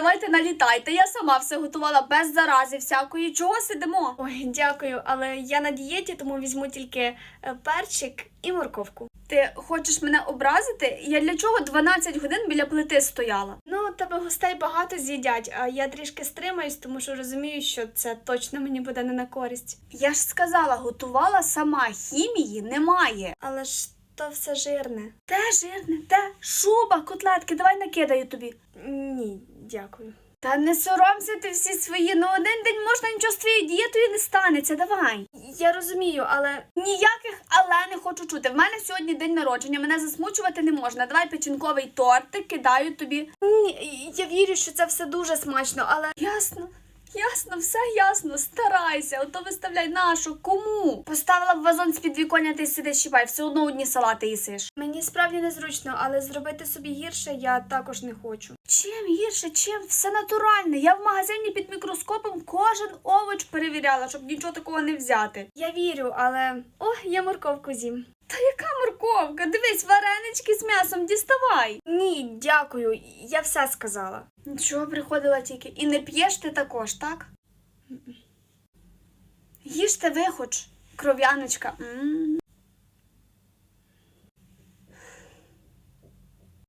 давайте налітайте. Я сама все готувала без зарази всякої. Чого сидимо? Ой, дякую, але я на дієті, тому візьму тільки е, перчик і морковку. Ти хочеш мене образити? Я для чого 12 годин біля плити стояла? Ну, тебе гостей багато з'їдять, а я трішки стримаюсь, тому що розумію, що це точно мені буде не на користь. Я ж сказала, готувала сама, хімії немає. Але ж то все жирне. Де жирне, де шуба, котлетки, давай накидаю тобі. Ні, дякую. Та не соромся ти всі свої, ну один день можна нічого з твоєю дієтою не станеться, давай. Я розумію, але Ніяких але не хочу чути. В мене сьогодні день народження, мене засмучувати не можна. Давай печінковий тортик кидаю тобі. ні, я вірю, що це все дуже смачно, але Ясно, ясно, все ясно. Старайся, ото виставляй нашу. Кому? Поставила в вазон з підвіконня, ти сидиш щіпай, все одно одні салати їсиш. мені справді незручно, але зробити собі гірше я також не хочу. Чим гірше, чим все натуральне. Я в магазині під мікроскопом кожен овоч перевіряла, щоб нічого такого не взяти. Я вірю, але о, я морковку з'їм. Та яка морковка? Дивись, варенички з м'ясом діставай. Ні, дякую, я все сказала. Нічого приходила тільки. І не п'єш ти також, так? Їжте ви хоч, кров'яночка.